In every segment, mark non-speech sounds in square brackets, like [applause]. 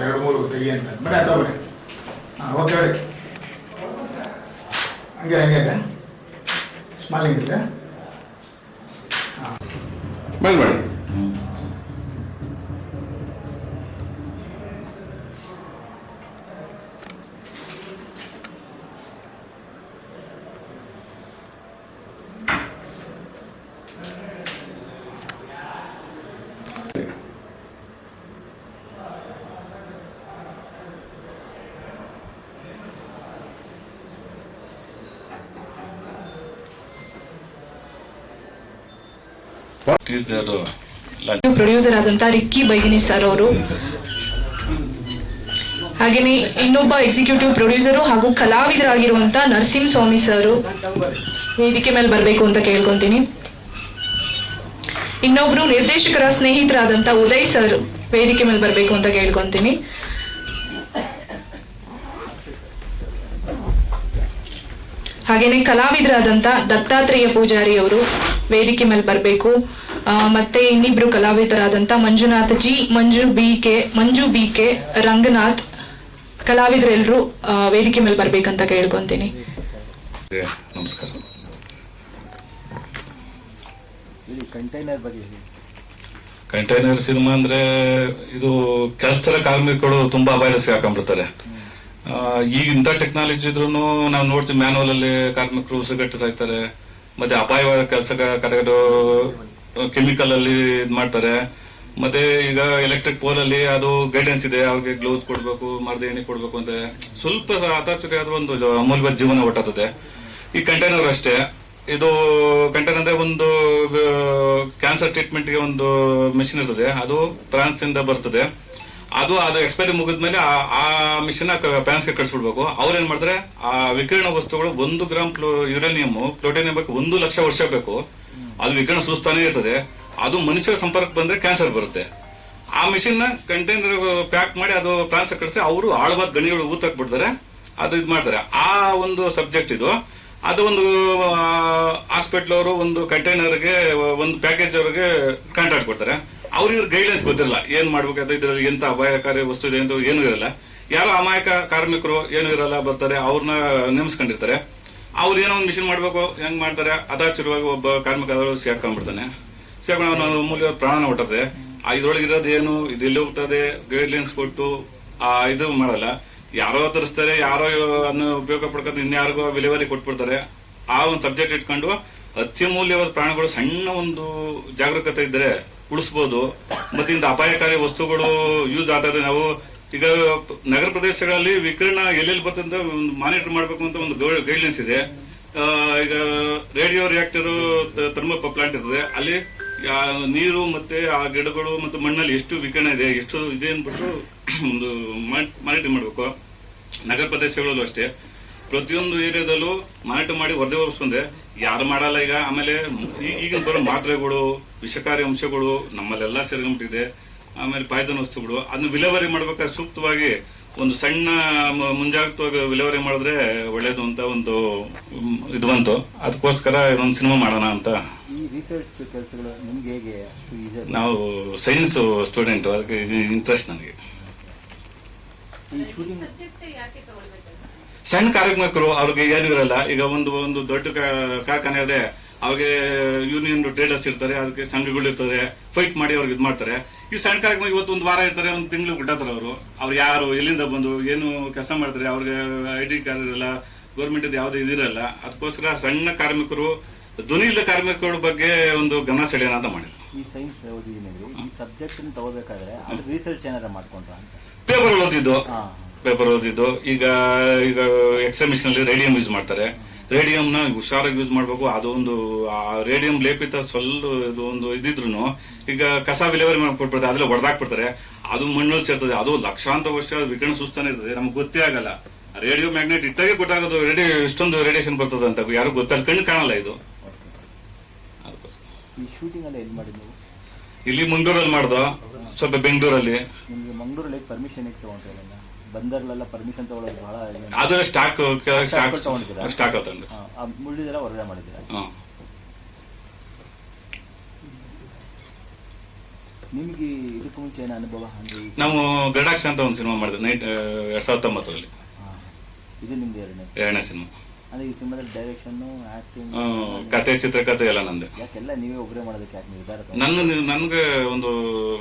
ಎರಡು ಮೂರು ತೆಗಿ ಅಂತ ಬರೀ ಅಥವಾ ಬರೀ ಹಾಂ ಓಕೆ ಹೇಳಿ ಹಂಗೆ ಹಂಗೆ ಇದೆ ಸ್ಮಾಲಿಂಗ್ ಇದೆ ಮೇಲೆ ಮಾಡಿ ಪ್ರೊಡ್ಯೂಸರ್ ಆದಂತ ರಿಕ್ಕಿ ಬೈಗಿನಿ ಸರ್ ಅವರು. ಹಾಗೇನೆ ಇನ್ನೊಬ್ಬ ಎಕ್ಸಿಕ್ಯೂಟಿವ್ ಪ್ರೊಡ್ಯೂಸರು ಹಾಗೂ ಕಲಾವಿದರಾಗಿರುವಂತ ನರಸಿಂಹ ಸ್ವಾಮಿ ಸರ್ ವೇದಿಕೆ ಮೇಲೆ ಬರಬೇಕು ಅಂತ ಕೇಳ್ಕೊಂತೀನಿ. ಇನ್ನೊಬ್ರು ನಿರ್ದೇಶಕರ ಸ್ನೇಹಿತರಾದಂತ ಉದಯ್ ಸರ್ ವೇದಿಕೆ ಮೇಲೆ ಬರಬೇಕು ಅಂತ ಕೇಳ್ಕೊಂತೀನಿ. ಹಾಗೇನೆ ಕಲಾವಿದರಾದಂತ ದತ್ತಾತ್ರೇಯ ಪೂಜಾರಿ ಅವರು ವೇದಿಕೆ ಮೇಲೆ ಬರಬೇಕು. ಮತ್ತೆ ಇನ್ನಿಬ್ರು ಕಲಾವಿದರಾದಂತ Manjunath G Manju B K Manju B K Ranganath ಕಲಾವಿದರೆಲ್ಲರೂ ವೇದಿಕೆ ಮೇಲೆ ಬರ್ಬೇಕಂತ ಕೇಳ್ಕೊಂತೀನಿ. ನಮಸ್ಕಾರ. ಕಂಟೈನರ್ ಬಗ್ಗೆ ಹೇಳಿ. ಕಂಟೈನರ್ ಸಿನಿಮಾ ಅಂದ್ರೆ ಇದು ಕೆಲಸದ ಕಾರ್ಮಿಕರು ತುಂಬಾ ಅಪಾಯಕ್ಕೆ ಹಾಕೊಂಡ್ಬಿಡ್ತಾರೆ. ಈಗ ಇಂಥ ಟೆಕ್ನಾಲಜಿ ಇದ್ರು ನಾವು ನೋಡ್ತೀವಿ ಮ್ಯಾನುವಲ್ ಅಲ್ಲಿ ಕಾರ್ಮಿಕರು ಉಸಿರುಗಟ್ಟು ಸಾಯ್ತಾರೆ ಮತ್ತೆ ಅಪಾಯವಾದ ಕೆಲಸ ಕಾರ್ಯಗಳು ಕೆಮಿಕಲ್ ಅಲ್ಲಿ ಇದ್ ಮಾಡ್ತಾರೆ. ಮತ್ತೆ ಈಗ ಎಲೆಕ್ಟ್ರಿಕ್ ಪೋಲ್ ಅಲ್ಲಿ ಅದು ಗೈಡೆನ್ಸ್ ಇದೆ. ಅವ್ರಿಗೆ ಗ್ಲೌಸ್ ಕೊಡ್ಬೇಕು, ಮರದ ಎಣ್ಣೆ ಕೊಡ್ಬೇಕು ಅಂತ. ಸ್ವಲ್ಪ ಅತಾಚತೆ ಅದು ಒಂದು ಅಮೂಲ್ಯ ಜೀವನ ಹೊಟ್ಟಾಗ್ತದೆ ಈ ಕಂಟೈನರ್ ಅಷ್ಟೇ. ಇದು ಕಂಟೈನರ್ ಅಂದ್ರೆ ಒಂದು ಕ್ಯಾನ್ಸರ್ ಟ್ರೀಟ್ಮೆಂಟ್ಗೆ ಒಂದು ಮೆಷಿನ್ ಇರ್ತದೆ. ಅದು ಫ್ರಾನ್ಸ್ ಇಂದ ಬರ್ತದೆ. ಅದು ಅದು ಎಕ್ಸ್ಪೈರಿ ಮುಗಿದ್ಮೇಲೆ ಆ- ಮಿಷನ್ ಫ್ರಾನ್ಸ್ಗೆ ಕಳಿಸ್ಬಿಡ್ಬೇಕು. ಅವ್ರು ಏನ್ ಮಾಡ್ತಾರೆ? ಆ ವಿಕಿರಣ ವಸ್ತುಗಳು ಒಂದು ಗ್ರಾಮ್ ಯುರೇನಿಯಂ ಪ್ಲೋಟೇನಿಯಂ ಬೇಕು ಒಂದು ಲಕ್ಷ ವರ್ಷ ಬೇಕು. ಅದು ವಿಕಿರಣ ಸೂಸ್ತಾನೇ ಇರ್ತದೆ. ಅದು ಮನುಷ್ಯರ ಸಂಪರ್ಕ ಬಂದ್ರೆ ಕ್ಯಾನ್ಸರ್ ಬರುತ್ತೆ. ಆ ಮಿಷಿನ್ ಕಂಟೈನರ್ ಪ್ಯಾಕ್ ಮಾಡಿ ಅದು ಪ್ರಾನ್ಸ್ ಕಳಿಸಿ ಅವರು ಆಳವಾದ ಗಣಿಗಳು ಊತಕ್ ಬಿಡ್ತಾರೆ. ಅದು ಇದು ಮಾಡ್ತಾರೆ. ಆ ಒಂದು ಸಬ್ಜೆಕ್ಟ್ ಇದು. ಅದು ಒಂದು ಹಾಸ್ಪಿಟ್ಲ್ ಅವರು ಒಂದು ಕಂಟೈನರ್ಗೆ ಒಂದು ಪ್ಯಾಕೇಜ್ ಅವ್ರಿಗೆ ಕಾಂಟ್ರಾಕ್ಟ್ ಕೊಡ್ತಾರೆ. ಅವ್ರಿಗೆ ಗೈಡ್ಲೈನ್ಸ್ ಗೊತ್ತಿರಲ್ಲ. ಏನ್ ಮಾಡ್ಬೇಕಾದ್ರೆ ಇದರಲ್ಲಿ ಎಂತ ಅಪಾಯಕಾರಿ ವಸ್ತು ಇದೆ ಅಂತ ಏನೂ ಇರಲ್ಲ. ಯಾರೋ ಅಮಾಯಕ ಕಾರ್ಮಿಕರು ಏನು ಇರಲ್ಲ ಬರ್ತಾರೆ. ಅವ್ರನ್ನ ನೇಮಿಸ್ಕೊಂಡಿರ್ತಾರೆ. ಅವ್ರು ಏನೋ ಒಂದು ಮಿಷನ್ ಮಾಡ್ಬೇಕು, ಹೆಂಗ್ ಮಾಡ್ತಾರೆ ಅದಾಚಿರವಾಗಿ ಒಬ್ಬ ಕಾರ್ಮಿಕ ಅದರೊಳಗೆ ಸೇರ್ಕೊಂಡ್ಬಿಡ್ತಾನೆ ಸೇರ್ಕೊಂಡು ಅವನ ಮೂಲ ಪ್ರಾಣ ಹೊಟ್ಟದೆ ಆ ಇದ್ರೊಳಗೆ ಇರೋದು ಏನು? ಇದು ಎಲ್ಲಿ ಹೋಗ್ತದೆ ಗೈಡ್ಲೈನ್ಸ್ ಕೊಟ್ಟು, ಆ ಇದು ಮಾಡಲ್ಲ. ಯಾರೋ ತರಿಸ್ತಾರೆ, ಯಾರೋ ಅದನ್ನ ಉಪಯೋಗ ಪಡ್ಕೊಂಡು ಇನ್ಯಾರಿಗೋ ವಿಲೇವರಿ ಕೊಟ್ಬಿಡ್ತಾರೆ. ಆ ಒಂದು ಸಬ್ಜೆಕ್ಟ್ ಇಟ್ಕೊಂಡು ಅತ್ಯಮೂಲ್ಯವಾದ ಪ್ರಾಣಗಳು ಸಣ್ಣ ಒಂದು ಜಾಗರೂಕತೆ ಇದ್ದರೆ ಉಳಿಸ್ಬೋದು. ಮತ್ತೆ ಇಂಥ ಅಪಾಯಕಾರಿ ವಸ್ತುಗಳು ಯೂಸ್ ಆಗ್ತದೆ ನಾವು ಈಗ ನಗರ ಪ್ರದೇಶಗಳಲ್ಲಿ ವಿಕಿರಣ ಎಲ್ಲೆಲ್ಲಿ ಬರ್ತದೆ ಒಂದು ಮಾನಿಟರ್ ಮಾಡಬೇಕು ಅಂತ ಒಂದು ಗೈಡ್ಲೈನ್ಸ್ ಇದೆ. ಈಗ ರೇಡಿಯೋ ರಿಯಾಕ್ಟರ್ ಥರ್ಮೋ ಪ್ಲಾಂಟ್ ಇರ್ತದೆ. ಅಲ್ಲಿ ನೀರು ಮತ್ತೆ ಆ ಗಿಡಗಳು ಮತ್ತು ಮಣ್ಣಲ್ಲಿ ಎಷ್ಟು ವಿಕಿರಣ ಇದೆ, ಎಷ್ಟು ಇದೆ ಅಂದ್ಬಿಟ್ಟು ಒಂದು ಮಾನಿಟರ್ ಮಾಡಬೇಕು. ನಗರ ಪ್ರದೇಶಗಳಲ್ಲೂ ಅಷ್ಟೇ. ಪ್ರತಿಯೊಂದು ಏರಿಯಾದಲ್ಲೂ ಮಾನಿಟರ್ ಮಾಡಿ ವರದಿ ಹೊರಿಸ್ಕೊಂಡೆ ಯಾರು ಮಾಡಲ್ಲ ಈಗ. ಆಮೇಲೆ ಈಗಿನ ಬರೋ ಮಾತ್ರೆಗಳು, ವಿಷಕಾರಿ ಅಂಶಗಳು ನಮ್ಮಲ್ಲೆಲ್ಲ ಸೇರ್ಕೊಂಡ್ಬಿಟ್ಟಿದೆ. ಆಮೇಲೆ ಪಾಯ್ದನ ವಸ್ತುಗಳು. ಅದನ್ನ ವಿಲೇವರಿ ಮಾಡ್ಬೇಕಾದ್ರೆ ಸೂಕ್ತವಾಗಿ ಒಂದು ಸಣ್ಣ ಮುಂಜಾಗ್ರತವಾಗಿ ವಿಲೇವರಿ ಮಾಡಿದ್ರೆ ಒಳ್ಳೇದು ಅಂತ ಒಂದು ಇದು ಬಂತು. ಅದಕ್ಕೋಸ್ಕರ ಇದೊಂದು ಸಿನಿಮಾ ಮಾಡೋಣ ಅಂತ. ಈ ರಿಸರ್ಚ್ ಕೆಲಸಗಳು ನಿಮ್ಗೆ ಹೇಗೆ ನಾವು ಸೈನ್ಸ್ ಸ್ಟೂಡೆಂಟ್ ಅದಕ್ಕೆ ಇಂಟ್ರೆಸ್ಟ್ ನನಗೆ. ಸಣ್ಣ ಕಾರ್ಯಕ್ರಮಕರು ಅವ್ರಿಗೆ ಏನಿರಲ್ಲ ಈಗ ಒಂದು ಒಂದು ದೊಡ್ಡ ಕಾರ್ಖಾನೆ ಆದ್ರೆ ಅವ್ರಿಗೆ ಯೂನಿಯನ್ ಟ್ರೇಡರ್ಸ್ ಇರ್ತಾರೆ ಅದಕ್ಕೆ ಸಂಘಗಳು ಇರ್ತಾರೆ ಫೈಟ್ ಮಾಡಿ ಅವ್ರಿಗೆ ಇದು ಮಾಡ್ತಾರೆ ಈ ಸಣ್ಣ ಕಾರ್ಯಕ್ರಮ ಇವತ್ತು ಒಂದು ವಾರ ಇರ್ತಾರೆ ಒಂದು ತಿಂಗಳು ಬಿಟ್ಟಾತಾರೆ ಅವರು. ಅವ್ರು ಯಾರು ಎಲ್ಲಿಂದ ಬಂದು ಏನು ಕೆಲಸ ಮಾಡ್ತಾರೆ ಅವ್ರಿಗೆ ಐ ಡಿ ಕಾರ್ಡ್ ಇರಲ್ಲ ಗೌರ್ಮೆಂಟ್ ಯಾವುದೇ ಇದಿರಲ್ಲ ಅದಕ್ಕೋಸ್ಕರ ಸಣ್ಣ ಕಾರ್ಮಿಕರು ಧ್ವನಿ ಇಲ್ಲದ ಕಾರ್ಮಿಕರ ಬಗ್ಗೆ ಒಂದು ಗಮನ ಸೆಳೆಯೋಣ ಅಂತ ಮಾಡಿದ್ರು. ಈ ಸೈನ್ಸ್ ಓದಿದ್ದೀನಿ ಈ ಸಬ್ಜೆಕ್ಟ್ ತಗೋಬೇಕಾದ್ರೆ ಅದು ರಿಸರ್ಚ್ ಏನಾರ ಮಾಡ್ಕೊಂಡ್ರ ಪೇಪರ್ ಓದಿದ್ದು. ಪೇಪರ್ ಓದಿದ್ದು. ಈಗ ಈಗ ಎಕ್ಸಾಮಿಷನ್ ಮಿಷನ್ ಅಲ್ಲಿ ರೇಡಿಯಂ ಯೂಸ್ ಮಾಡ್ತಾರೆ. ರೇಡಿಯಂ ನ ಹುಷಾರಾಗಿ ಯೂಸ್ ಮಾಡಬೇಕು. ಅದೊಂದು ಆ ರೇಡಿಯಂ ಲೇಪಿತ ಸ್ವಲ್ಪ ಇದು ಒಂದು ಇದ್ದಿದ್ರು ಈಗ ಕಸ ವಿಲೇವರಿ ಮಾಡ್ಬಿಡ್ತಾರೆ ಅದ್ರಲ್ಲಿ ಹೊಡೆದಾಕ್ಬಿಡ್ತಾರೆ ಅದು ಮಣ್ಣಲ್ಲಿ ಸೇರ್ತದೆ. ಅದು ಲಕ್ಷಾಂತರ ವರ್ಷ ವಿಕಿರಣ ಸುಸ್ತಾನೆ ಇರ್ತದೆ. ನಮ್ಗೆ ಗೊತ್ತೇ ಆಗಲ್ಲ. ರೇಡಿಯೋ ಮ್ಯಾಗ್ನೆಟ್ ಇಟ್ಟಾಗೆ ಗೊತ್ತಾಗೋದು ರೇಡಿಯೋ ಇಷ್ಟೊಂದು ರೇಡಿಯೇಷನ್ ಬರ್ತದೆ ಅಂತ ಯಾರು ಗೊತ್ತಲ್ಲ ಕಣ್ಣು ಕಾಣಲ್ಲ ಇದು. ಇಲ್ಲಿ ಮಂಗಳೂರಲ್ಲಿ ಮಾಡ್ದು. ಸ್ವಲ್ಪ ಬೆಂಗಳೂರಲ್ಲಿ. ಮಂಗ್ಳೂರಲ್ಲಿ ಪರ್ಮಿಷನ್ ಇತ್ತು ಬಂದರ್ಲೆಲ್ಲ ಪರ್ಮಿಷನ್ ತಗೊಳ್ಳೋದು ಬಹಳ ಅದರ ಸ್ಟಾಕ್ ಸ್ಟಾಕ್ ತಗೊಂಡಿದ್ದೀರಾ? ಸ್ಟಾಕ್ ತಗೊಂಡು ಮುಳ್ಳಿದೆಲ್ಲ ಹೊರಗಡೆ ಮಾಡಿದ್ದೀರಾ? ನಿಮಗೆ ಇದಕ್ಕೂ ಮುಂಚೆ ಏನು ಅನುಭವ? ನಾವು ಗಡಾಕ್ಷ ಅಂತ ಒಂದು ಸಿನಿಮಾ ಮಾಡಿದ್ವಿ ನೈಟ್ ಎರಡು ಸಾವಿರದ ತೊಂಬತ್ತರಲ್ಲಿ ಇದು ನಿಮ್ದು ಎರಡನೇ ಎರಡನೇ ಸಿನಿಮಾ. ಅಂದರೆ ಈ ಸಿನಿಮಾದಲ್ಲಿ ಡೈರೆಕ್ಷನ್ ಆಕ್ಟಿಂಗ್ ಕತೆ ಚಿತ್ರಕಥೆ ಎಲ್ಲ ನಂದೆ. ಯಾಕೆಲ್ಲ ನೀವೇ ಒಬ್ಬರೇ ಮಾಡೋದಕ್ಕೆ ಯಾಕೆ ನಿರ್ಧಾರ? ನನ್ನ ನನಗೆ ಒಂದು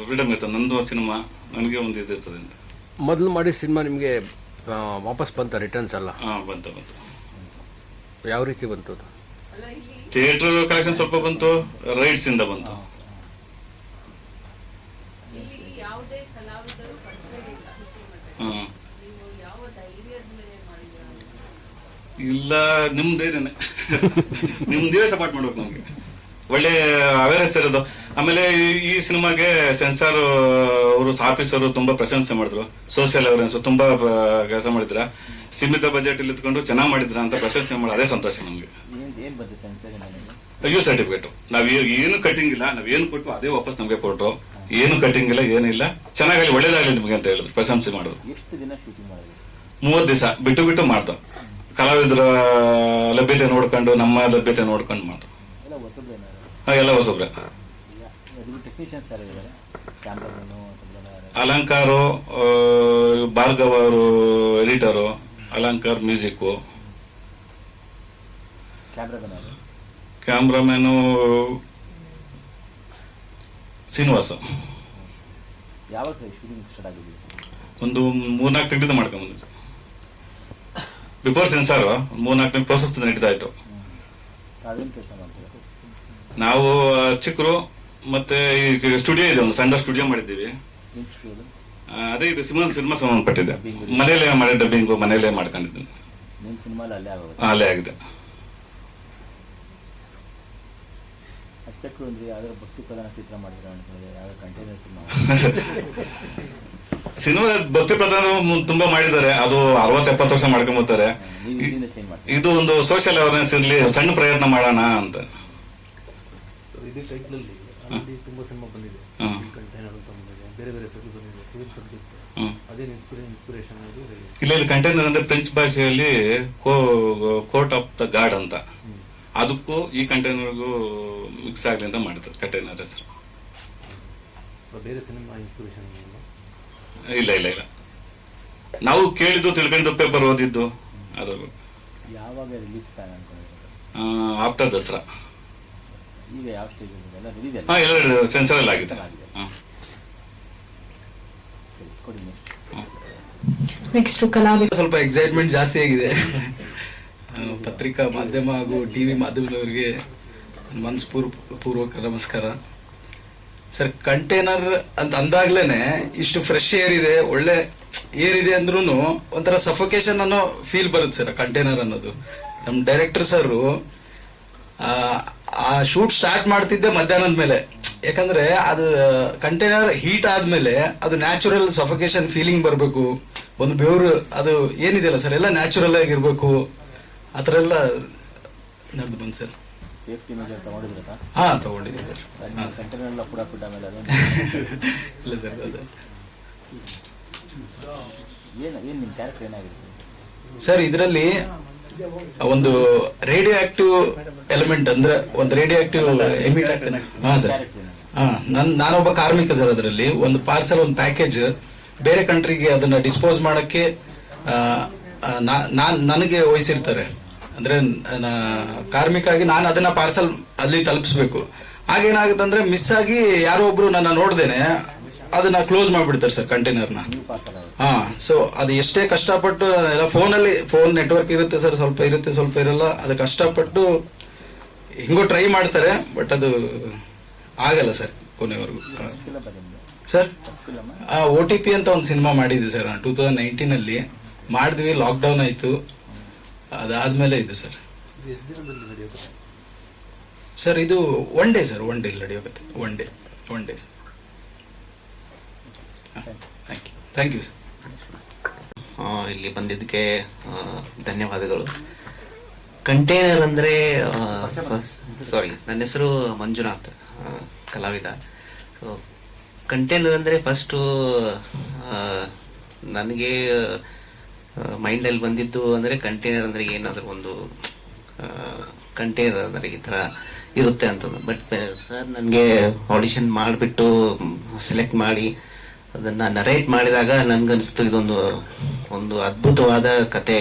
ಫ್ರೀಡಮ್ ಇರ್ತದೆ. ನಂದು ಸಿನಿಮಾ ನನಗೆ ಒಂದು ಇದು ಇರ್ತದೆ ಅಂತ. ಮೊದಲು ಮಾಡಿದ ಸಿನಿಮಾ ನಿಮಗೆ ವಾಪಸ್ ಬಂತ ರಿಟರ್ನ್ಸ್ ಅಲ್ಲ ಹಾಂ ಬಂತು ಬಂತು. ಯಾವ ರೀತಿ ಬಂತು ಅದು? ಥಿಯೇಟರ್ ಕಲೆಕ್ಷನ್ ಸ್ವಲ್ಪ ಬಂತು ರೈಟ್ಸ್ ಇಂದ ಬಂತು. ಪರಿಚಯ ಇಲ್ಲ ಹಾ. ನೀವು ಯಾವ ಧೈರ್ಯದ ಮೇಲೆ ಮಾಡಿದ್ದೀರಾ? ಇಲ್ಲ ನಿಮ್ದೇನೇನೆ ನಿಮ್ದೇ ಸಪೋರ್ಟ್ ಮಾಡ್ಬೇಕು ನಮ್ಗೆ. ಒಳ್ಳೆ ಅವೇರ್ನೆಸ್ ಇರೋದು. ಆಮೇಲೆ ಈ- ಈ ಸಿನಿಮಾಗೆ ಸೆನ್ಸಾರ್ ಅವರು ಆಫೀಸರು ತುಂಬಾ ಪ್ರಶಂಸೆ ಮಾಡಿದ್ರು. ಸೋಷಿಯಲ್ ಅವೇರ್ನೆಸ್ ತುಂಬಾ ಕೆಲಸ ಮಾಡಿದ್ರ. ಸೀಮಿತ ಬಜೆಟ್ ಇಲ್ಲಿ ಇದ್ಕೊಂಡು ಚೆನ್ನಾಗಿ ಮಾಡಿದ್ರ ಅಂತ ಪ್ರಶಂಸೆ ಮಾಡಿ ಅದೇ ಸಂತೋಷ ನಮ್ಗೆ. ಯು ಸರ್ಟಿಫಿಕೇಟ್ ನಾವ್ ಏನು ಕಟಿಂಗ್ ಇಲ್ಲ ನಾವ್ ಏನು ಕೊಟ್ಟು ಅದೇ ವಾಪಸ್ ನಮ್ಗೆ ಕೊಟ್ರು. ಏನು ಕಟಿಂಗ್ ಇಲ್ಲ ಏನಿಲ್ಲ ಚೆನ್ನಾಗಿ ಒಳ್ಳೇದಾಗಲಿ ನಿಮ್ಗೆ ಅಂತ ಹೇಳಿದ್ರು ಪ್ರಶಂಸೆ ಮಾಡಿದ್ರು. ಎಷ್ಟು ದಿನ ಶೂಟಿಂಗ್ ಮಾಡಿದ್ರಿ? ಮೂವತ್ ದಿವಸ ಬಿಟ್ಟು ಬಿಟ್ಟು ಮಾಡ್ತಾವ ಕಲಾವಿದರ ಲಭ್ಯತೆ ನೋಡ್ಕೊಂಡು ನಮ್ಮ ಲಭ್ಯತೆ ನೋಡ್ಕೊಂಡು ಮಾಡ್ತು. ಎಲ್ಲ ಹೊಸಬ್ರೆ. ಅಲಂಕಾರು ಭಾರ್ಗವ ಅವರು editor Alankar music. Cameraman Srinivasa. ಒಂದು ಮೂರ್ನಾಲ್ಕು ತಿಂಗಳಿಂದ ಮಾಡ್ಕೊಂಬಂದಿದ್ದು ಬಿಫೋರ್ ಸೆನ್ಸಾರ್ ಮೂರ್ನಾಲ್ಕು ತಿಂಗಳು ಪ್ರೋಸೆಸ್ ನಡೀತಾ ಇತ್ತು. ತಾವೇನು ಕೆಲಸ ಮಾಡ್ತೀರಾ? ನಾವು ಚಿಕ್ಕರು ಮತ್ತೆ ಈಗ ಸ್ಟುಡಿಯೋ ಇದೆ ಒಂದು ಸಣ್ಣ ಸ್ಟುಡಿಯೋ ಮಾಡಿದ್ದೀವಿ. ಅದೇ ಇದು ಸಿನಿಮಾ ಸಿನಿಮಾ ಸಂಬಂಧಪಟ್ಟಿದೆ. ಮನೆಯಲ್ಲೇ ಮಾಡಿ ಡಬ್ಬಿಂಗ್ ಮನೆಯಲ್ಲೇ ಮಾಡ್ಕೊಂಡಿದ್ದೀನಿ. ಅಲ್ಲೇ ಆಗೋದು? [laughs] ಸಿನಿಮಾ ಭಕ್ತಿ ಪ್ರಧಾನ ತುಂಬಾ ಮಾಡಿದ್ದಾರೆ. ಅದು ಅರವತ್ತು ಎಪ್ಪತ್ತು ವರ್ಷ ಮಾಡ್ತೀರಾ? ಇದು ಒಂದು ಸೋಷಿಯಲ್ ಅವೇರ್ನೆಸ್ ಇರಲಿ ಸಣ್ಣ ಪ್ರಯತ್ನ ಮಾಡೋಣ ಅಂತ. ಇದೇ ಟೈಟ್ಲಲ್ಲಿ ಅಲ್ಲಿ ತುಂಬ ಸಿನಿಮಾ ಬಂದಿದೆ. ಕಂಟೈನರ್ ಅಂತ ಬಂದಿದೆ. ಬೇರೆ ಬೇರೆ ಸಬ್ಜೆಕ್ಟ್ ಬಂದಿದೆ. ಸಿವಿಲ್ ಸಬ್ಜೆಕ್ಟ್ ಅದೇನು ಇನ್ಸ್ಪಿರೇ ಇನ್ಸ್ಪಿರೇಷನ್ ಆಗಿ ಇಲ್ಲ ಇಲ್ಲಿ ಕಂಟೈನರ್ ಅಂದ್ರೆ ಫ್ರೆಂಚ್ ಭಾಷೆಯಲ್ಲಿ ಕೋರ್ಟ್ ಆಫ್ ದ ಗಾಡ್ ಅಂತ. ಅದಕ್ಕೂ ಈ ಕಂಟೈನರ್ಗೂ ಮಿಕ್ಸ್ ಆಗಲಿ ಅಂತ ಮಾಡ್ತಾರೆ ಕಂಟೈನರ್ ಹೆಸರು. ಬೇರೆ ಸಿನಿಮಾ ಇನ್ಸ್ಪಿರೇಷನ್ ಇಲ್ಲ? ಇಲ್ಲ ಇಲ್ಲ ನಾವು ಕೇಳಿದ್ದು ತಿಳ್ಕೊಂಡು ಪೇಪರ್ ಓದಿದ್ದು. ಅದು ಯಾವಾಗ ರಿಲೀಸ್ ಪ್ಲಾನ್ ಅಂತ ಆಫ್ಟರ್ ದಸರಾ. ಈಗ ಯಾವ ಸ್ಟೇಜ್ ಎಲ್ಲ ಹಾ ಎಲ್ಲ ಸೆನ್ಸರ್ ಎಲ್ಲ ಆಗಿದೆ. ಹಾ. ಸರಿ ಕೊಡಿ ನೆಕ್ಸ್ಟ್ ನೆಕ್ಸ್ಟ್ ಕಲಾವಿದ. ಸ್ವಲ್ಪ ಎಕ್ಸೈಟ್ಮೆಂಟ್ ಜಾಸ್ತಿ ಆಗಿದೆ. ಪತ್ರಿಕಾ ಮಾಧ್ಯಮ ಹಾಗೂ ಟಿ ವಿ ಮಾಧ್ಯಮದವರಿಗೆ ಮನಸ್ಪೂರ್ ಪೂರ್ವಕ ನಮಸ್ಕಾರ. ಸರ್ ಕಂಟೈನರ್ ಅಂತ ಅಂದಾಗ್ಲೇನೆ ಇಷ್ಟು ಫ್ರೆಶ್ ಏರ್ ಇದೆ ಒಳ್ಳೆ ಏರ್ ಇದೆ ಅಂದ್ರೂ ಒಂಥರ ಸಫೋಕೇಶನ್ ಅನ್ನೋ ಫೀಲ್ ಬರುತ್ತೆ ಸರ್ ಕಂಟೈನರ್ ಅನ್ನೋದು. ನಮ್ಮ ಡೈರೆಕ್ಟರ್ ಸರ್ ಆ ಶೂಟ್ ಸ್ಟಾರ್ಟ್ ಮಾಡ್ತಿದ್ದೆ ಮಧ್ಯಾಹ್ನದ ಮೇಲೆ. ಯಾಕಂದ್ರೆ ಅದು ಕಂಟೈನರ್ ಹೀಟ್ ಆದ್ಮೇಲೆ ಅದು ನ್ಯಾಚುರಲ್ ಸಫೋಕೇಶನ್ ಫೀಲಿಂಗ್ ಬರಬೇಕು. ಒಂದು ಬೆವರು ಅದು ಏನಿದೆಯಲ್ಲ ಸರ್ ಎಲ್ಲ ನ್ಯಾಚುರಲ್ ಆಗಿರ್ಬೇಕು. ಆ ಥರ ಎಲ್ಲ ನಡೆದು ಬಂತು ಸರ್ ಸೇಫ್ಟಿ ಮೆಜರ್ ತಗೊಂಡಿದ್ರ ಹಾ ತಗೊಂಡಿದ್ದೀನಿ ಸರ್ ಎಲ್ಲ ಪುಟ್ಟ [laughs] ಇಲ್ಲ ಸರ್ ಅದು. ಏನು ಏನು ನಿಮ್ಮ ಕ್ಯಾರೆಕ್ಟರ್ ಏನಾಗಿರುತ್ತೆ ಸರ್ ಇದರಲ್ಲಿ ಒಂದು ರೇಡಿಯೋ ಆಕ್ಟಿವ್ ಎಲಿಮೆಂಟ್ ಅಂದ್ರೆ ಒಂದು ರೇಡಿಯೋ ಆಕ್ಟಿವ್ ಹಾ ಸರ್ ಕ್ಯಾರೆಕ್ಟರ್ ಏನು ಹಾ ನನ್ ನಾನೊಬ್ಬ ಕಾರ್ಮಿಕ ಸರ್ ಅದರಲ್ಲಿ. ಒಂದು ಪಾರ್ಸಲ್ ಒಂದು ಪ್ಯಾಕೇಜ್ ಬೇರೆ ಕಂಟ್ರಿಗೆ ಅದನ್ನ ಡಿಸ್ಪೋಸ್ ಮಾಡಕ್ಕೆ ನಾನು ನನಗೆ ವಹಿಸಿರ್ತಾರೆ. ಅಂದ್ರೆ ಕಾರ್ಮಿಕ ಆಗಿ ನಾನು ಅದನ್ನ ಪಾರ್ಸಲ್ ಅಲ್ಲಿ ತಲುಪಿಸ್ಬೇಕು. ಆಗೇನಾಗುತ್ತೆ ಅಂದ್ರೆ ಮಿಸ್ ಆಗಿ ಯಾರೋ ಒಬ್ರು ನನ್ನ ನೋಡ್ದೇನೆ ಅದನ್ನ ಕ್ಲೋಸ್ ಮಾಡ್ಬಿಡ್ತಾರೆ ಸರ್ ಕಂಟೈನರ್ನ ಹಾ ಸೊ ಅದು ಎಷ್ಟೇ ಕಷ್ಟಪಟ್ಟು ಎಲ್ಲ ಫೋನಲ್ಲಿ ಫೋನ್ ನೆಟ್ವರ್ಕ್ ಇರುತ್ತೆ ಸರ್ ಸ್ವಲ್ಪ ಇರುತ್ತೆ ಸ್ವಲ್ಪ ಇರಲ್ಲ. ಅದು ಕಷ್ಟಪಟ್ಟು ಹಿಂಗೋ ಟ್ರೈ ಮಾಡ್ತಾರೆ ಬಟ್ ಅದು ಆಗಲ್ಲ ಸರ್ ಕೊನೆವರೆಗೂ. ಸರ್ ಓ ಟಿ ಪಿ ಅಂತ ಒಂದು ಸಿನಿಮಾ ಮಾಡಿದ್ವಿ ಸರ್ ಟೂ ತೌಸಂಡ್ ನೈನ್ಟೀನಲ್ಲಿ ಮಾಡಿದ್ವಿ ಲಾಕ್ಡೌನ್ ಆಯಿತು. ಅದಾದ್ಮೇಲೆ ಇದು ಸರ್ ಸರ್ ಇದು one day sir one day ನಡೆಯೋಕತ್ತೆ one day one day sir thank you sir ಇಲ್ಲಿ ಬಂದಿದ್ದಕ್ಕೆ ಧನ್ಯವಾದಗಳು. ಕಂಟೈನರ್ ಅಂದರೆ ಸಾರಿ ನನ್ನ ಹೆಸರು ಮಂಜುನಾಥ್ ಕಲಾವಿದ. ಸೊ ಕಂಟೈನರ್ ಅಂದರೆ ಫಸ್ಟು ನನಗೆ ಮೈಂಡಲ್ಲಿ ಬಂದಿದ್ದು ಅಂದರೆ ಕಂಟೈನರ್ ಅಂದರೆ ಏನಾದರೂ ಒಂದು ಕಂಟೈನರ್ ಅಂದರೆ ಈ ಥರ ಇರುತ್ತೆ ಅಂತ. ಬಟ್ ಸರ್ ನನಗೆ ಆಡಿಷನ್ ಮಾಡಿಬಿಟ್ಟು ಸೆಲೆಕ್ಟ್ ಮಾಡಿ ಅದನ್ನ ನರೇಟ್ ಮಾಡಿದಾಗ ನನ್ಗನ್ಸ್ತು ಇದೊಂದು, ಒಂದು ಅದ್ಭುತವಾದ ಕತೆ,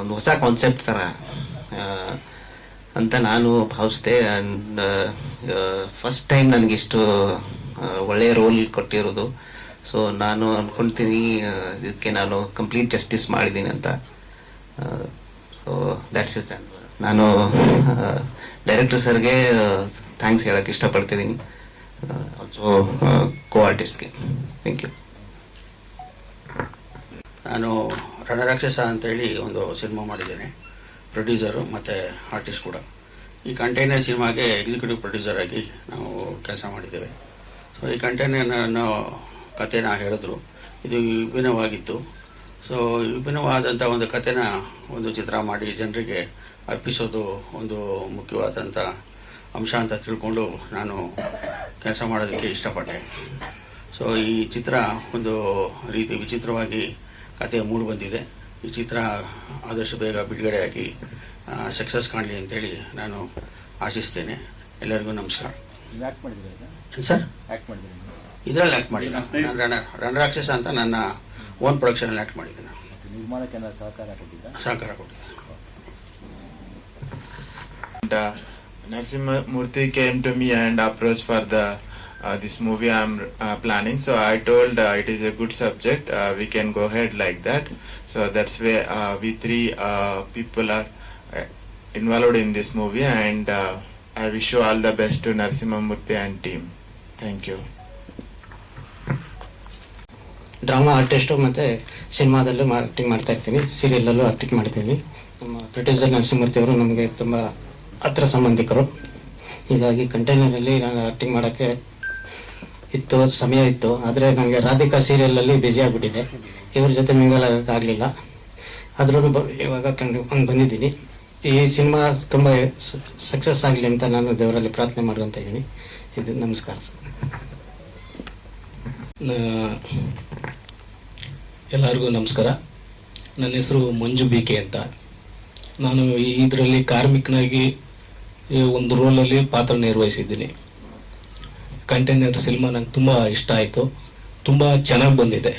ಒಂದು ಹೊಸ ಕಾನ್ಸೆಪ್ಟ್ ಥರ ಅಂತ ನಾನು ಭಾವಿಸ್ದೆ. ಆ್ಯಂಡ್ ಫಸ್ಟ್ ಟೈಮ್ ನನಗಿಷ್ಟು ಒಳ್ಳೆಯ ರೋಲ್ ಕೊಟ್ಟಿರೋದು. ಸೊ ನಾನು ಅಂದ್ಕೊಳ್ತೀನಿ ಇದಕ್ಕೆ ನಾನು ಕಂಪ್ಲೀಟ್ ಜಸ್ಟಿಸ್ ಮಾಡಿದ್ದೀನಿ ಅಂತ. ಸೊ ದ್ಯಾಟ್ಸ್ ಇಟ್ ನಾನು ಡೈರೆಕ್ಟರ್ ಸರ್ಗೆ ಥ್ಯಾಂಕ್ಸ್ ಹೇಳಕ್ಕೆ ಇಷ್ಟಪಡ್ತಿದ್ದೀನಿ. ಆಲ್ಸೋ ಕೋ ಆರ್ಟಿಸ್ಟ್ಗೆ ಥ್ಯಾಂಕ್ ಯು ನಾನು ರಣರಾಕ್ಷಸ ಅಂತೇಳಿ ಒಂದು ಸಿನಿಮಾ ಮಾಡಿದ್ದೇನೆ. ಪ್ರೊಡ್ಯೂಸರು ಮತ್ತು ಆರ್ಟಿಸ್ಟ್ ಕೂಡ. ಈ ಕಂಟೈನರ್ ಸಿನಿಮಾಗೆ ಎಕ್ಸಿಕ್ಯೂಟಿವ್ ಪ್ರೊಡ್ಯೂಸರ್ ಆಗಿ ನಾವು ಕೆಲಸ ಮಾಡಿದ್ದೇವೆ. ಸೊ ಈ ಕಂಟೈನರ್ನ ಕಥೆನ ಹೇಳಿದ್ರು. ಇದು ವಿಭಿನ್ನವಾಗಿತ್ತು. ಸೊ ವಿಭಿನ್ನವಾದಂಥ ಒಂದು ಕಥೆನ ಒಂದು ಚಿತ್ರ ಮಾಡಿ ಜನರಿಗೆ ಅರ್ಪಿಸೋದು ಒಂದು ಮುಖ್ಯವಾದಂಥ ಅಂಶ ಅಂತ ತಿಳ್ಕೊಂಡು ನಾನು ಕೆಲಸ ಮಾಡೋದಕ್ಕೆ ಇಷ್ಟಪಟ್ಟೆ. ಸೊ ಈ ಚಿತ್ರ ಒಂದು ರೀತಿ ವಿಚಿತ್ರವಾಗಿ ಕತೆ ಮೂಡಿ ಬಂದಿದೆ. ಈ ಚಿತ್ರ ಆದಷ್ಟು ಬೇಗ ಬಿಡುಗಡೆಯಾಗಿ ಸಕ್ಸಸ್ ಕಾಣಲಿ ಅಂತೇಳಿ ನಾನು ಆಶಿಸ್ತೇನೆ. ಎಲ್ಲರಿಗೂ ನಮಸ್ಕಾರ. ಸರ್? ಇದರಲ್ಲಿ ಆ್ಯಕ್ಟ್ ಮಾಡಿಲ್ಲ. ರಣ ರಣರಾಕ್ಷಸ ಅಂತ ನನ್ನ ಓನ್ ಪ್ರೊಡಕ್ಷನಲ್ಲಿ ಆ್ಯಕ್ಟ್ ಮಾಡಿದ್ದೆ ನಾನು. ನಿರ್ಮಾಣಕ್ಕೆ ಏನಾದ್ರು ಸಹಕಾರ ಕೊಟ್ಟಿದ್ದ ಸಹಕಾರ ಕೊಟ್ಟಿದ್ದೆ. Narsimha Murthy came to me and approached for the uh, this movie I'm uh, planning. So I told uh, it is a good subject. Uh, we can go ahead like that. So that's where uh, we three uh, people are uh, involved in this movie, and uh, I wish you all the best to Narsimha Murthy and team. Thank you. Drama artist ಮತ್ತು ಸಿನಿಮಾದಲ್ಲೂ acting ಮಾಡ್ತಾ ಇರ್ತೀನಿ ಸೀರಿಯಲಲ್ಲೂ acting ಮಾಡ್ತೀನಿ ನಮ್ಮ producer Narasimhamurthy ಅವರು ನಮಗೆ ತುಂಬ ಹತ್ರ ಸಂಬಂಧಿಕರು. ಹೀಗಾಗಿ ಕಂಟೈನರಲ್ಲಿ ನಾನು ಆ್ಯಕ್ಟಿಂಗ್ ಮಾಡೋಕ್ಕೆ ಇತ್ತು, ಸಮಯ ಇತ್ತು. ಆದರೆ ನನಗೆ ರಾಧಿಕಾ ಸೀರಿಯಲಲ್ಲಿ ಬ್ಯುಸಿ ಆಗಿಬಿಟ್ಟಿದೆ. ಇವ್ರ ಜೊತೆ ಆಗಲಿಲ್ಲ. ಆದ್ರೂ ಇವಾಗ ಕಂಡು, ಬಂದಿದ್ದೀನಿ. ಈ ಸಿನಿಮಾ ತುಂಬ ಸಕ್ಸಸ್ ಆಗಲಿ ಅಂತ ನಾನು ದೇವರಲ್ಲಿ ಪ್ರಾರ್ಥನೆ ಮಾಡ್ಕೊತ ಇದ್ದೀನಿ. ಇದು ನಮಸ್ಕಾರ ಸರ್. ಎಲ್ಲರಿಗೂ ನಮಸ್ಕಾರ. ನನ್ನ ಹೆಸರು ಮಂಜು ಬಿ ಕೆ ಅಂತ. ನಾನು ಇದರಲ್ಲಿ ಕಾರ್ಮಿಕನಾಗಿ ಒಂದು ರೋಲಲ್ಲಿ ಪಾತ್ರ ನಿರ್ವಹಿಸಿದ್ದೀನಿ. ಕಂಟೈನರ್ ಸಿನಿಮಾ ನಂಗೆ ತುಂಬ ಇಷ್ಟ ಆಯಿತು. ತುಂಬ ಚೆನ್ನಾಗಿ ಬಂದಿದೆ.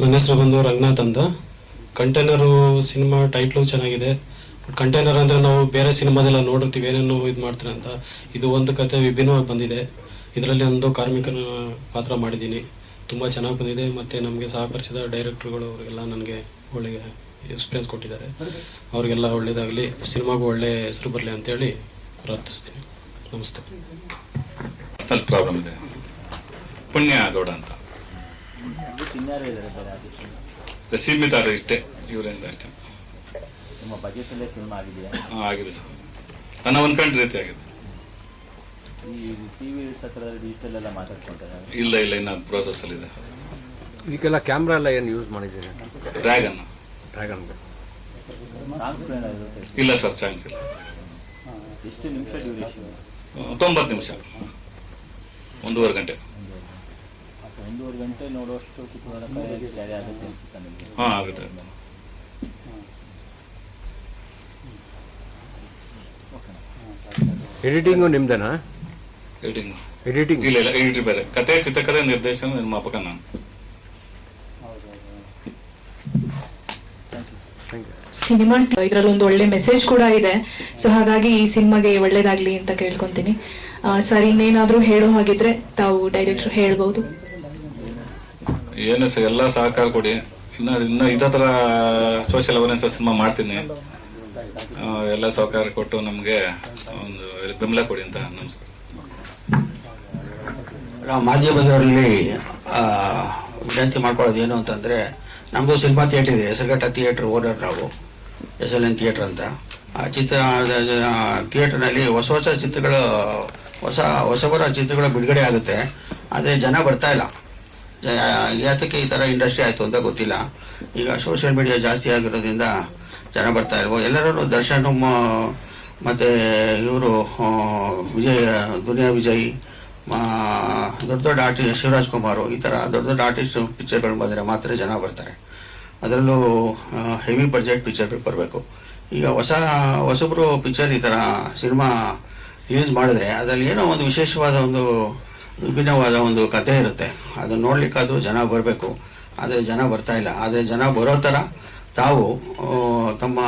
ನನ್ನ ಹೆಸರು ಬಂದು ರಂಗನಾಥ್ ಅಂತ. ಕಂಟೈನರು ಸಿನಿಮಾ ಟೈಟ್ಲು ಚೆನ್ನಾಗಿದೆ. ಕಂಟೈನರ್ ಅಂದರೆ ನಾವು ಬೇರೆ ಸಿನಿಮಾದೆಲ್ಲ ನೋಡಿರ್ತೀವಿ, ಏನೇನು ಇದು ಮಾಡ್ತಾರೆ ಅಂತ ಇದು ಒಂದು ಕತೆ ವಿಭಿನ್ನವಾಗಿ ಬಂದಿದೆ. ಇದರಲ್ಲಿ ಒಂದು ಕಾರ್ಮಿಕನ ಪಾತ್ರ ಮಾಡಿದ್ದೀನಿ. ತುಂಬ ಚೆನ್ನಾಗಿ ಬಂದಿದೆ. ಮತ್ತು ನಮಗೆ ಸಹಕರಿಸಿದ ಡೈರೆಕ್ಟ್ರುಗಳು ಅವರಿಗೆಲ್ಲ ನನಗೆ ಒಳ್ಳೆ ಎಕ್ಸ್ಪೀರಿಯನ್ಸ್ ಕೊಟ್ಟಿದ್ದಾರೆ. ಅವರಿಗೆಲ್ಲ ಒಳ್ಳೆಯದಾಗಲಿ ಸಿನಿಮಾಗೂ ಒಳ್ಳೆ ಹೆಸರು ಬರಲಿ ಅಂತೇಳಿ ಪ್ರಾರ್ಥಿಸ್ತೀನಿ. ನಮಸ್ತೆ. ಪ್ರಾಬ್ಲಮ್ ಇದೆ. ಪುಣ್ಯ ಗೌಡ ಅಂತ. ಸೀಮಿತ ಆದ್ರೆ ಇಷ್ಟೇ. ಇವರಿಂದ ಅಷ್ಟೇ. ಆಗಿದೆ. ಸರ್. ನಾನು ಅನ್ಕೊಂಡ ರೀತಿ ಆಗಿದೆ. ಈ ಟಿ ವಿ ಹತ್ರದಲ್ಲಿ ಡಿಜಿಟಲ್ ಎಲ್ಲ ಮಾತಾಡ್ಕೊಳ್ತಾರೆ ಇಲ್ಲ ಇಲ್ಲ ಇನ್ನು ಪ್ರೋಸೆಸ್ ಅಲ್ಲಿ ಇದೆ. ಇದಕ್ಕೆಲ್ಲ ಕ್ಯಾಮ್ರಾ ಎಲ್ಲ ಏನು ಯೂಸ್ ಮಾಡಿದ್ದೀರಿ? ಡ್ರ್ಯಾಗನ್ ಡ್ರ್ಯಾಗನ್ ಸಾಂಗ್ಸ್ಗಳು ಏನಾದ್ರು ಇರುತ್ತೆ? ಇಲ್ಲ ಸರ್ ಚಾನ್ಸ್ ಇಲ್ಲ. ಎಷ್ಟು ನಿಮಿಷ ಡ್ಯೂರೇಷನ್ ತೊಂಬತ್ತು ನಿಮಿಷ. ಒಂದೂವರೆ ಗಂಟೆ. ಒಂದೂವರೆ ಗಂಟೆ ನೋಡುವಷ್ಟು ಕುತೂಹಲ ಕ್ಯಾರಿ ಆಗುತ್ತೆ ಅನ್ಸುತ್ತೆ ನಿಮಗೆ. ಹಾಂ ಆಗುತ್ತೆ ಎಡಿಟಿಂಗು ನಿಮ್ದೇನಾ? ಎಡಿಟಿಂಗ್ ಎಡಿಟಿಂಗ್ ಇಲ್ಲ ಇಲ್ಲ ಎಡಿಟಿಂಗ್ ಬೇರೆ ಕತೆ ಚಿತ್ರಕಥೆ ನಿರ್ದೇಶನ ನಿರ್ಮಾಪಕ ನಾನು ಸಿನಿಮಾ ಇದರಲ್ಲಿ ಒಂದು ಒಳ್ಳೆ ಮೆಸೇಜ್ ಕೂಡ ಇದೆ ಸೊ ಹಾಗಾಗಿ ಈ ಸಿನಿಮಾಗೆ ಒಳ್ಳೇದಾಗ್ಲಿ ಅಂತ ಕೇಳ್ಕೊಂತೀನಿ. ಸರ್ ಇನ್ನೇನಾದ್ರೂ ಹೇಳೋ ಹಾಗಿದ್ರೆ ತಾವು ಡೈರೆಕ್ಟರ್ ಹೇಳ್ಬಹುದು ಏನು ಸರ್ ಎಲ್ಲ ಸಹಕಾರ ಕೊಡಿ. ಇನ್ನ ಇನ್ನ ಇದೇ ಥರ ಸೋಷಿಯಲ್ ಅವೇರ್ನೆಸ್ ಸಿನಿಮಾ ಮಾಡ್ತೀನಿ. ಎಲ್ಲ ಸಹಕಾರ ಕೊಟ್ಟು ನಮಗೆ ಒಂದು ಬೆಂಬಲ ಕೊಡಿ ಅಂತ ನಮಸ್ಕಾರ. ನಾವು ಮಾಧ್ಯಮದವರಲ್ಲಿ ಆ, ವಿನಂತಿ ಮಾಡ್ಕೊಳ್ಳೋದು ಏನು ಅಂತಂದರೆ ನಮ್ಮದು ಸಿನಿಮಾ ಥಿಯೇಟರ್ ಇದೆ ಹೆಸರುಘಟ್ಟ ಥಿಯೇಟ್ರ್ ಓನರ್ ನಾವು ಎಸ್ ಎಲ್ ಎನ್ ಥಿಯೇಟ್ರ್ ಅಂತ. ಆ ಚಿತ್ರ ಥಿಯೇಟ್ರ್ನಲ್ಲಿ ಹೊಸ ಹೊಸ ಚಿತ್ರಗಳು ಹೊಸ ಹೊಸಬರ ಚಿತ್ರಗಳು ಬಿಡುಗಡೆ ಆಗುತ್ತೆ. ಆದರೆ ಜನ ಬರ್ತಾ ಇಲ್ಲ. ಯಾತಕ್ಕೆ ಈ ಥರ ಇಂಡಸ್ಟ್ರಿ ಆಯಿತು ಅಂತ ಗೊತ್ತಿಲ್ಲ. ಈಗ ಸೋಷಿಯಲ್ ಮೀಡಿಯಾ ಜಾಸ್ತಿ ಆಗಿರೋದ್ರಿಂದ ಜನ ಬರ್ತಾ ಇಲ್ವೋ? ಎಲ್ಲರೂ ದರ್ಶನ್ ಮತ್ತು ಇವರು ವಿಜಯ್ ದುನಿಯಾ ವಿಜಯ್ ದೊಡ್ಡ ದೊಡ್ಡ ಆರ್ಟಿಸ್ಟ್ ಶಿವರಾಜ್ ಕುಮಾರ್ ಈ ಥರ ದೊಡ್ಡ ದೊಡ್ಡ ಆರ್ಟಿಸ್ಟ್ ಪಿಕ್ಚರ್ಗಳು ಬಂದರೆ ಮಾತ್ರ ಜನ ಬರ್ತಾರೆ. ಅದರಲ್ಲೂ ಹೆವಿ ಬಜೆಟ್ ಪಿಕ್ಚರ್ ಬರಬೇಕು. ಈಗ ಹೊಸ, ಹೊಸಬ್ರು ಪಿಕ್ಚರ್ ಈ ಥರ ಸಿನಿಮಾ ಯೂಸ್ ಮಾಡಿದ್ರೆ ಅದರಲ್ಲಿ ಏನೋ ಒಂದು ವಿಶೇಷವಾದ ಒಂದು ವಿಭಿನ್ನವಾದ ಒಂದು ಕಥೆ ಇರುತ್ತೆ. ಅದನ್ನು ನೋಡಲಿಕ್ಕಾದರೂ ಜನ ಬರಬೇಕು. ಆದರೆ ಜನ ಬರ್ತಾ ಇಲ್ಲ. ಆದರೆ ಜನ ಬರೋ ಥರ ತಾವು ತಮ್ಮ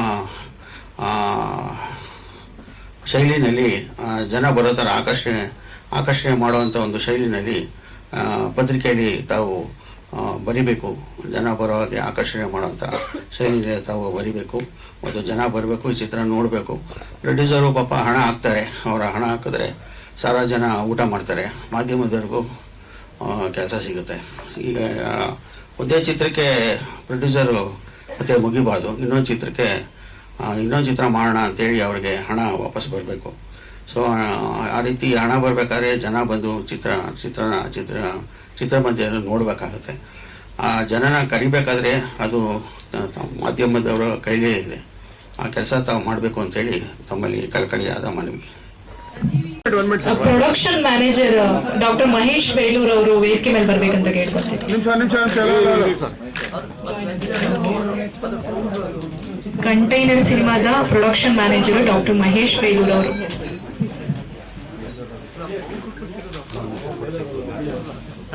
ಶೈಲಿನಲ್ಲಿ ಜನ ಬರೋ ಥರ ಆಕರ್ಷಣೆ ಆಕರ್ಷಣೆ ಮಾಡುವಂಥ ಒಂದು ಶೈಲಿನಲ್ಲಿ ಪತ್ರಿಕೆಯಲ್ಲಿ ತಾವು ಬರಿಬೇಕು. ಜನ ಬರೋ ಹಾಗೆ ಆಕರ್ಷಣೆ ಮಾಡುವಂಥ ಶೈಲಿನಲ್ಲಿ ತಾವು ಬರಿಬೇಕು. ಮತ್ತು ಜನ ಬರಬೇಕು, ಈ ಚಿತ್ರ ನೋಡಬೇಕು. ಪ್ರೊಡ್ಯೂಸರು ಪಾಪ ಹಣ ಹಾಕ್ತಾರೆ. ಅವರ ಹಣ ಹಾಕಿದ್ರೆ ಸಾವಿರ ಜನ ಊಟ ಮಾಡ್ತಾರೆ. ಮಾಧ್ಯಮದವ್ರಿಗೂ ಕೆಲಸ ಸಿಗುತ್ತೆ. ಈಗ ಒಂದೇ ಚಿತ್ರಕ್ಕೆ ಪ್ರೊಡ್ಯೂಸರು ಮತ್ತೆ ಮುಗಿಬಾರ್ದು. ಇನ್ನೊಂದು ಚಿತ್ರಕ್ಕೆ ಇನ್ನೊಂದು ಚಿತ್ರ ಮಾಡೋಣ ಅಂತೇಳಿ ಅವ್ರಿಗೆ ಹಣ ವಾಪಸ್ ಬರಬೇಕು. ಸೊ ಆ ರೀತಿ ಹಣ ಬರಬೇಕಾದ್ರೆ ಜನ ಬಂದು ಚಿತ್ರ ಚಿತ್ರ ಚಿತ್ರ ಚಿತ್ರಮಂದಿರ ನೋಡಬೇಕಾಗತ್ತೆ. ಆ ಜನನ ಕರಿಬೇಕಾದ್ರೆ ಅದು ಮಾಧ್ಯಮದವರ ಕೈಲೇ ಇದೆ. ಆ ಕೆಲಸ ತಾವು ಮಾಡಬೇಕು ಅಂತೇಳಿ ತಮ್ಮಲ್ಲಿ ಕಳಕಳಿಯಾದ ಮನವಿ. Production manager doctor Mahesh Belur ಅವರು ವೇದಿಕೆ ಮೇಲೆ ಬರ್ಬೇಕಂತ ಕೇಳ್ಕೊತೀನಿ. ಕಂಟೈನರ್ ಸಿನಿಮಾದ production manager doctor Mahesh Belur ಅವರು.